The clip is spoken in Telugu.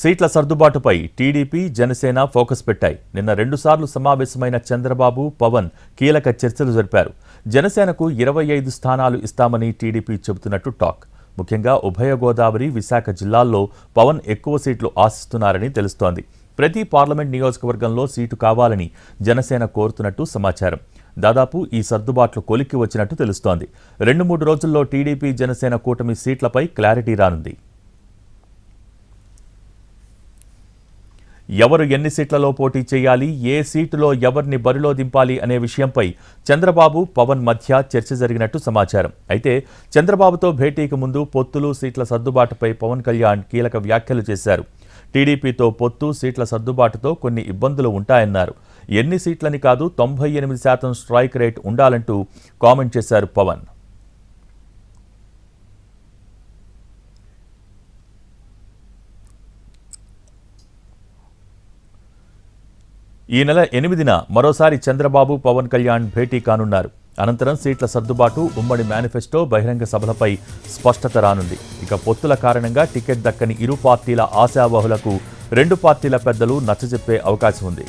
సీట్ల సర్దుబాటుపై టీడీపీ జనసేన ఫోకస్ పెట్టాయి. నిన్న రెండుసార్లు సమావేశమైన చంద్రబాబు పవన్ కీలక చర్చలు జరిపారు. జనసేనకు ఇరవై ఐదు స్థానాలు ఇస్తామని టీడీపీ చెబుతున్నట్టు టాక్. ముఖ్యంగా ఉభయ గోదావరి విశాఖ జిల్లాల్లో పవన్ ఎక్కువ సీట్లు ఆశిస్తున్నారని తెలుస్తోంది. ప్రతి పార్లమెంట్ నియోజకవర్గంలో సీటు కావాలని జనసేన కోరుతున్నట్టు సమాచారం. దాదాపు ఈ సర్దుబాట్లు కొలిక్కి వచ్చినట్టు తెలుస్తోంది. రెండు మూడు రోజుల్లో టీడీపీ జనసేన కూటమి సీట్లపై క్లారిటీ రానుంది. ఎవరు ఎన్ని సీట్లలో పోటీ చేయాలి ఏ సీటులో ఎవరిని బరిలో దింపాలి అనే విషయంపై చంద్రబాబు పవన్ మధ్య చర్చ జరిగినట్టు సమాచారం. అయితే చంద్రబాబుతో భేటీకి ముందు పొత్తులు సీట్ల సర్దుబాటుపై పవన్ కళ్యాణ్ కీలక వ్యాఖ్యలు చేశారు. టీడీపీతో పొత్తు సీట్ల సర్దుబాటుతో కొన్ని ఇబ్బందులు ఉంటాయన్నారు. ఎన్ని సీట్లని కాదు తొంభై ఎనిమిది శాతం స్ట్రైక్ రేట్ ఉండాలంటూ కామెంట్ చేశారు పవన్. ఈ నెల ఎనిమిదిన మరోసారి చంద్రబాబు పవన్ కళ్యాణ్ భేటీ కానున్నారు. అనంతరం సీట్ల సర్దుబాటు ఉమ్మడి మేనిఫెస్టో బహిరంగ సభలపై స్పష్టత రానుంది. ఇక పొత్తుల కారణంగా టికెట్ దక్కని ఇరు పార్టీల ఆశావహులకు రెండు పార్టీల పెద్దలు నచ్చజెప్పే అవకాశం ఉంది.